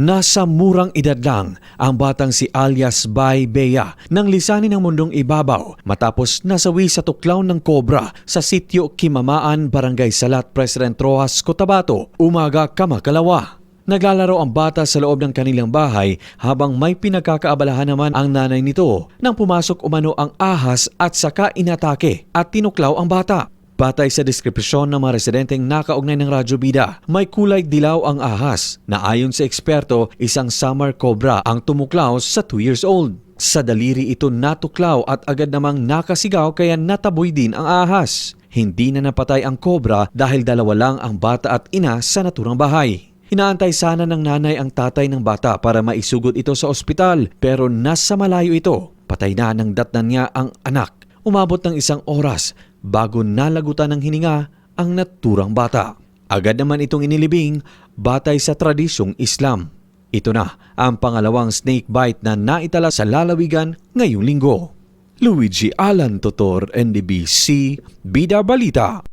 Nasa murang edad lang ang batang si alias Bay Bea nang lisanin ng mundong ibabaw matapos nasawi sa tuklaw ng kobra sa sitio Kimamaan, Barangay Salat, President Rojas, Cotabato, umaga kamakalawa. Naglalaro ang bata sa loob ng kanilang bahay habang may pinagkakaabalahan naman ang nanay nito nang pumasok umano ang ahas at saka inatake at tinuklaw ang bata. Batay sa deskripsyon ng mga residenteng nakaugnay ng Radyo Bida, may kulay dilaw ang ahas na ayon sa eksperto isang summer cobra ang tumuklaw sa 2 years old. Sa daliri ito natuklaw at agad namang nakasigaw kaya nataboy din ang ahas. Hindi na napatay ang cobra dahil dalawa lang ang bata at ina sa naturang bahay. Inaantay sana ng nanay ang tatay ng bata para maisugod ito sa ospital pero nasa malayo ito. Patay na ng datnan niya ang anak. Umabot ng isang oras bago nalagutan ng hininga ang naturang bata. Agad naman itong inilibing batay sa tradisyong Islam. Ito na ang pangalawang snake bite na naitala sa lalawigan ngayong linggo. Luigi Alan Totor, NDBC, Bida Balita.